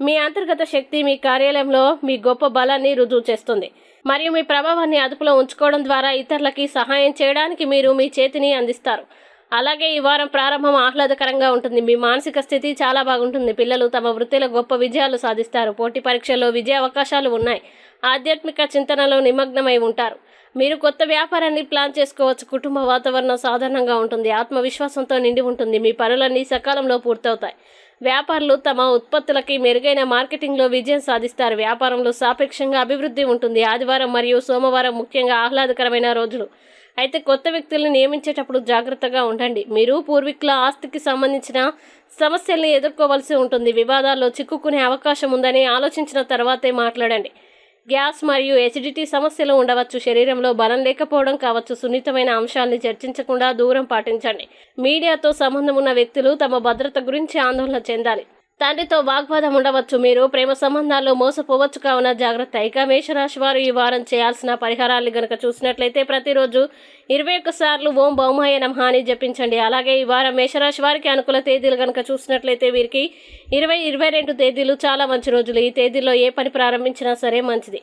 మీ అంతర్గత శక్తి మీ కార్యాలయంలో మీ గొప్ప బలాన్ని రుజువు చేస్తుంది. మరియు మీ ప్రభావాన్ని అదుపులో ఉంచుకోవడం ద్వారా ఇతరులకి సహాయం చేయడానికి మీరు మీ చేతిని అందిస్తారు. అలాగే ఈ వారం ప్రారంభం ఆహ్లాదకరంగా ఉంటుంది. మీ మానసిక స్థితి చాలా బాగుంటుంది. పిల్లలు తమ వృత్తిలో గొప్ప విజయాలు సాధిస్తారు. పోటీ పరీక్షల్లో విజయ అవకాశాలు ఉన్నాయి. ఆధ్యాత్మిక చింతనలో నిమగ్నమై ఉంటారు. మీరు కొత్త వ్యాపారాన్ని ప్లాన్ చేసుకోవచ్చు. కుటుంబ వాతావరణం సాధారణంగా ఉంటుంది. ఆత్మవిశ్వాసంతో నిండి ఉంటుంది. మీ పనులన్నీ సకాలంలో పూర్తవుతాయి. వ్యాపారులు తమ ఉత్పత్తులకి మెరుగైన మార్కెటింగ్లో విజయం సాధిస్తారు. వ్యాపారంలో సాపేక్షంగా అభివృద్ధి ఉంటుంది. ఆదివారం మరియు సోమవారం ముఖ్యంగా ఆహ్లాదకరమైన రోజులు. అయితే కొత్త వ్యక్తులను నియమించేటప్పుడు జాగ్రత్తగా ఉండండి. మీరు పూర్వీకుల ఆస్తికి సంబంధించిన సమస్యల్ని ఎదుర్కోవాల్సి ఉంటుంది. వివాదాల్లో చిక్కుకునే అవకాశం ఉందని ఆలోచించిన తర్వాతే మాట్లాడండి. గ్యాస్ మరియు ఎసిడిటీ సమస్యలు ఉండవచ్చు. శరీరంలో బలం లేకపోవడం కావచ్చు. సున్నితమైన అంశాల్ని చర్చించకుండా దూరం పాటించండి. మీడియాతో సంబంధం ఉన్న వ్యక్తులు తమ భద్రత గురించి ఆందోళన చెందాలి. తండ్రితో వాగ్వాదం ఉండవచ్చు. మీరు ప్రేమ సంబంధాల్లో మోసపోవచ్చు కావున జాగ్రత్త. ఇక మేషరాశి వారు ఈ వారం చేయాల్సిన పరిహారాలు గనక చూసినట్లయితే ప్రతిరోజు ఇరవై ఒక్కసార్లు ఓం బహుమాయ నమః అని జపించండి. అలాగే ఈ వారం మేషరాశి వారికి అనుకూల తేదీలు గనక చూసినట్లయితే వీరికి ఇరవై ఇరవై రెండు తేదీలు చాలా మంచి రోజులు. ఈ తేదీలో ఏ పని ప్రారంభించినా సరే మంచిది.